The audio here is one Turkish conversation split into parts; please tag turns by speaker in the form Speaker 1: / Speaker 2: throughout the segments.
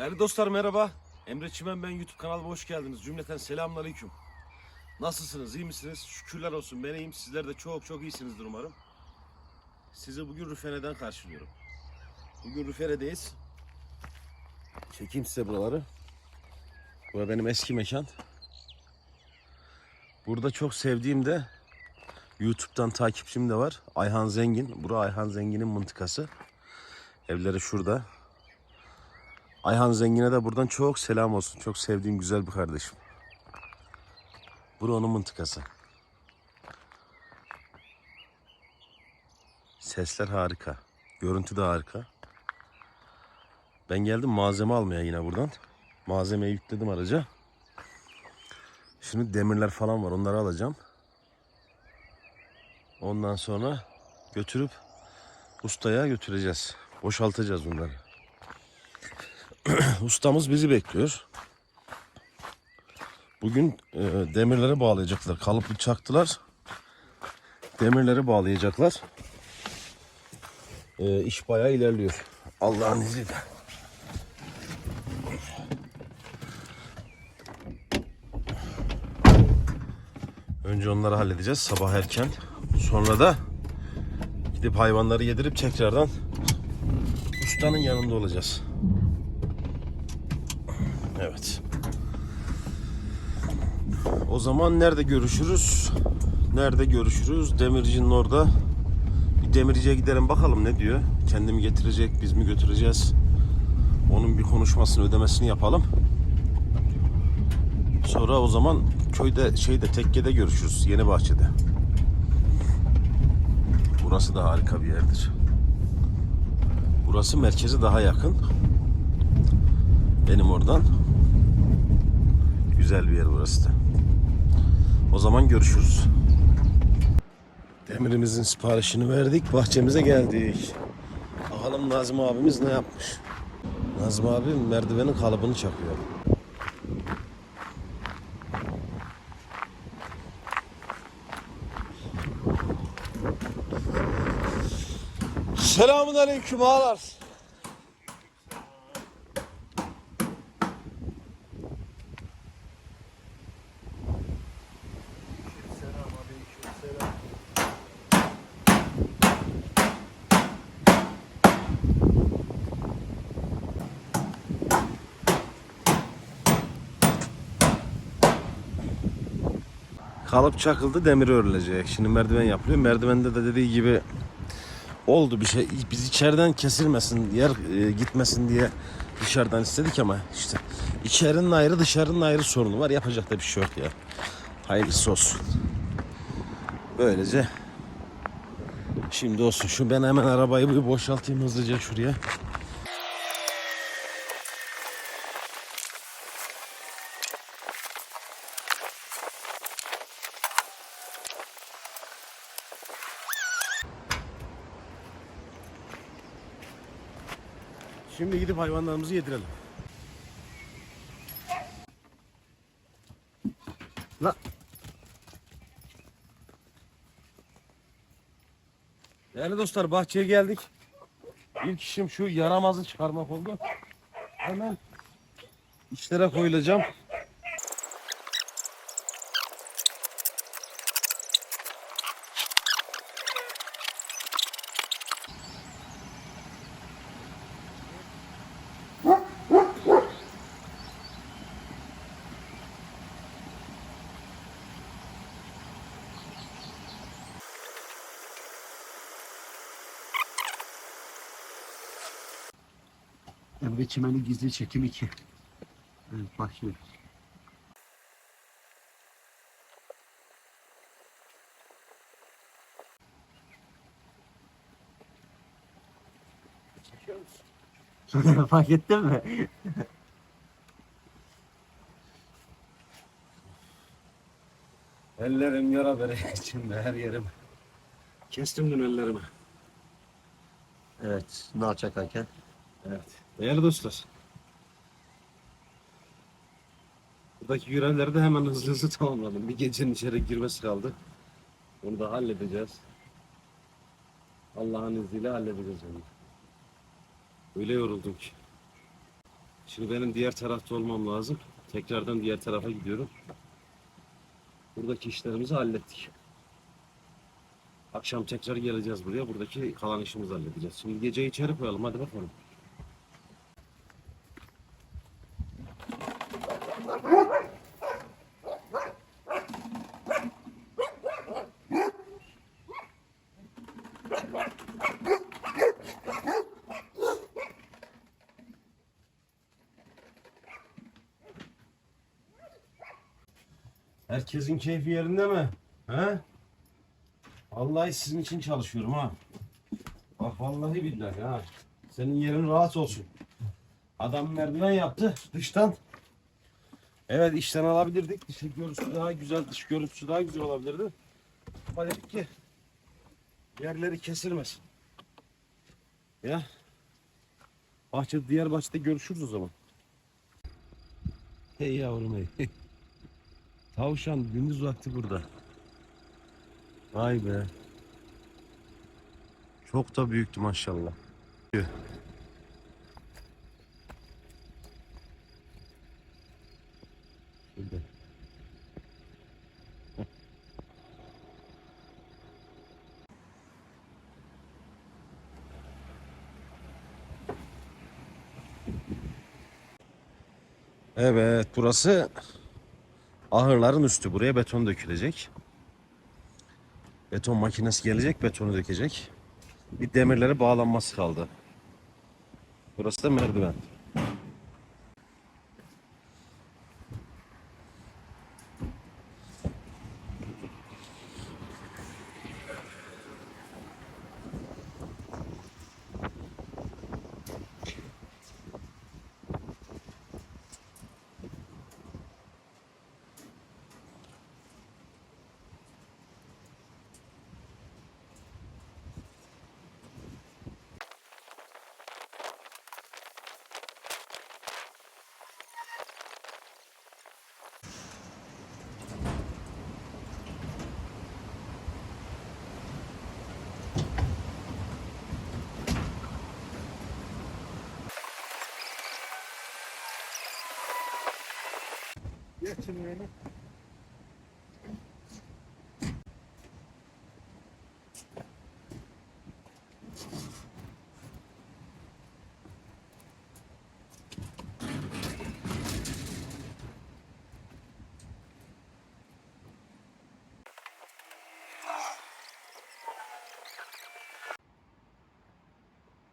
Speaker 1: Değerli dostlar merhaba. Emre Çimen ben YouTube kanalıma hoş geldiniz. Cümleten selamünaleyküm. Nasılsınız? iyi misiniz? Şükürler olsun ben iyiyim. Sizler de çok çok iyisinizdir umarım. Sizi bugün Rüfene'den karşılıyorum. Bugün Rüfene'deyiz. Çekeyim size buraları. Bu benim eski mekan. Burada çok sevdiğim de YouTube'dan takipçim de var. Ayhan Zengin. Bura Ayhan Zengin'in mıntıkası. Evleri şurada. Ayhan Zengin'e de buradan çok selam olsun. Çok sevdiğim güzel bir kardeşim. Bura onun mıntıkası. Sesler harika. Görüntü de harika. Ben geldim malzeme almaya yine buradan. Malzemeyi yükledim araca. Şimdi demirler falan var. Onları alacağım. Ondan sonra götürüp ustaya götüreceğiz. Boşaltacağız bunları. Ustamız bizi bekliyor. Bugün e, demirleri bağlayacaklar. Kalıplı çaktılar. Demirleri bağlayacaklar. E, iş bayağı ilerliyor. Allah'ın izniyle. Önce onları halledeceğiz sabah erken. Sonra da gidip hayvanları yedirip tekrardan ustanın yanında olacağız. Evet. O zaman nerede görüşürüz? Nerede görüşürüz? Demircinin orada. Bir demirciye gidelim bakalım ne diyor. Kendimi getirecek, biz mi götüreceğiz? Onun bir konuşmasını, ödemesini yapalım. Sonra o zaman köyde, şeyde, tekkede görüşürüz. Yeni bahçede. Burası da harika bir yerdir. Burası merkeze daha yakın. Benim oradan. Güzel bir yer burası da. O zaman görüşürüz. Demirimizin siparişini verdik. Bahçemize geldik. Bakalım Nazım abimiz ne yapmış. Nazım abi merdivenin kalıbını çakıyor. Selamun aleyküm ağalar. Kalıp çakıldı demir örülecek. Şimdi merdiven yapılıyor. Merdivende de dediği gibi oldu bir şey. Biz içeriden kesilmesin, yer e, gitmesin diye dışarıdan istedik ama işte içerinin ayrı dışarının ayrı sorunu var. Yapacak da bir şey yok ya. Hayırlısı olsun. Böylece şimdi olsun. Şu ben hemen arabayı bir boşaltayım hızlıca şuraya. Şimdi gidip hayvanlarımızı yedirelim. La. Değerli dostlar bahçeye geldik. İlk işim şu yaramazı çıkarmak oldu. Hemen işlere koyulacağım.
Speaker 2: Emre Çimen'in gizli çekim 2. Evet başlıyor. Fark ettin mi?
Speaker 1: Ellerim yara bere içinde her yerim. Kestim dün ellerimi.
Speaker 2: Evet, nal çakarken.
Speaker 1: Evet. Değerli dostlar. Buradaki görevleri de hemen hızlı hızlı tamamladım. Bir gecenin içeri girmesi kaldı. Onu da halledeceğiz. Allah'ın izniyle halledeceğiz onu. Öyle yoruldum ki. Şimdi benim diğer tarafta olmam lazım. Tekrardan diğer tarafa gidiyorum. Buradaki işlerimizi hallettik. Akşam tekrar geleceğiz buraya. Buradaki kalan işimizi halledeceğiz. Şimdi gece içeri koyalım. Hadi bakalım. Herkesin keyfi yerinde mi? He? Vallahi sizin için çalışıyorum ha. Bak vallahi billahi ha. Senin yerin rahat olsun. Adam merdiven yaptı dıştan. Evet içten alabilirdik. Dış görüntüsü daha güzel, dış görüntüsü daha güzel olabilirdi. Ama dedik ki yerleri kesilmesin. Ya. Bahçe, diğer bahçede görüşürüz o zaman. Hey yavrum hey. Tavşan gündüz vakti burada. Vay be. Çok da büyüktü maşallah. Şurada. Evet burası ahırların üstü. Buraya beton dökülecek. Beton makinesi gelecek, betonu dökecek. Bir demirlere bağlanması kaldı. Burası da merdiven.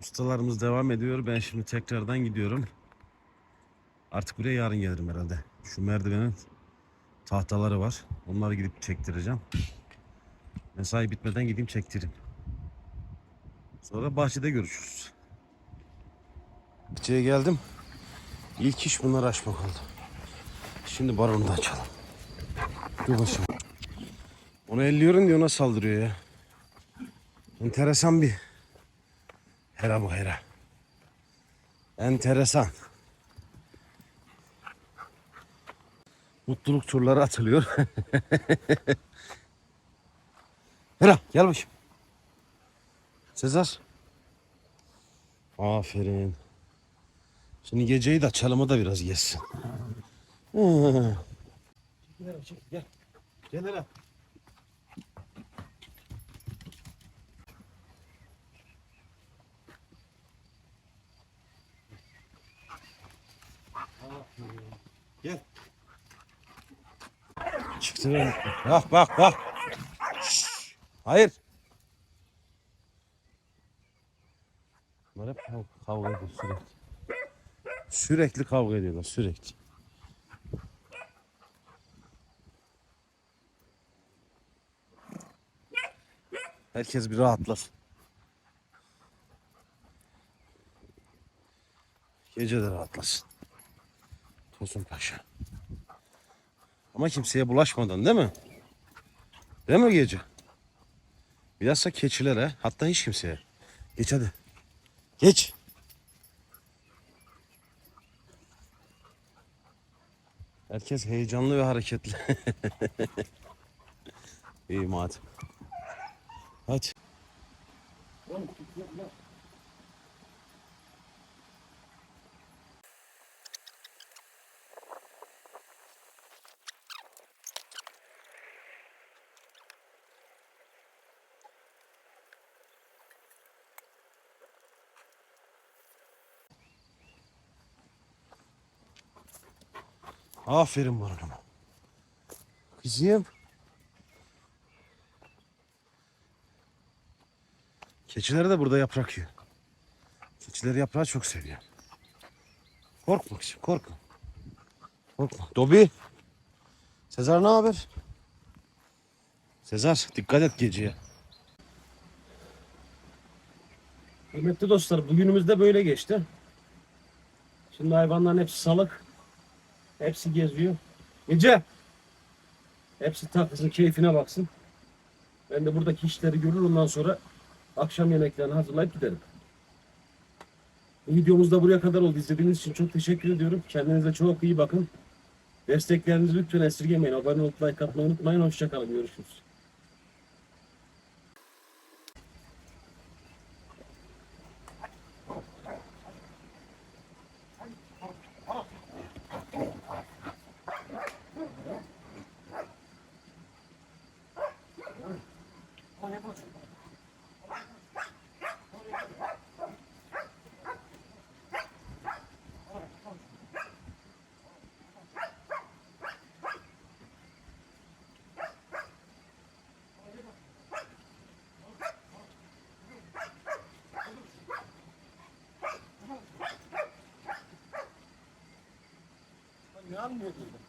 Speaker 1: Ustalarımız devam ediyor. Ben şimdi tekrardan gidiyorum. Artık buraya yarın gelirim herhalde. Şu merdivenin tahtaları var. Onları gidip çektireceğim. Mesai bitmeden gideyim çektireyim. Sonra bahçede görüşürüz. Bahçeye geldim. İlk iş bunları açmak oldu. Şimdi baronu da açalım. Dur başım. Onu elliyorum diye ona saldırıyor ya. Enteresan bir Hera bu hera. Enteresan. Mutluluk turları atılıyor. Hera gel bakayım. Sezar. Aferin. Şimdi geceyi de açalım o da biraz yesin. Çekil gel. Gel Hera. Ben. Bak bak bak. Şşş. Hayır. Bunlar hep kav- kavga ediyor sürekli. Sürekli kavga ediyorlar sürekli. Herkes bir rahatlasın. Gece de rahatlasın. Tosun Paşa. Ama kimseye bulaşmadan değil mi? Değil mi gece? Bilhassa keçilere hatta hiç kimseye. Geç hadi. Geç. Herkes heyecanlı ve hareketli. İyi madem. Hadi. Aferin bana. Kızım. Keçiler de burada yaprak yiyor. Keçiler yaprağı çok seviyor. Korkma kızım korkma. Korkma. Dobi. Sezar ne haber? Sezar dikkat et geceye.
Speaker 2: Kıymetli dostlar bugünümüz de böyle geçti. Şimdi hayvanların hepsi salık. Hepsi geziyor. Gece. Hepsi takılsın keyfine baksın. Ben de buradaki işleri görür ondan sonra akşam yemeklerini hazırlayıp giderim. Bu videomuz da buraya kadar oldu. İzlediğiniz için çok teşekkür ediyorum. Kendinize çok iyi bakın. Desteklerinizi lütfen esirgemeyin. Abone olup like atmayı unutmayın. Hoşçakalın. Görüşürüz. Ne anlıyordun?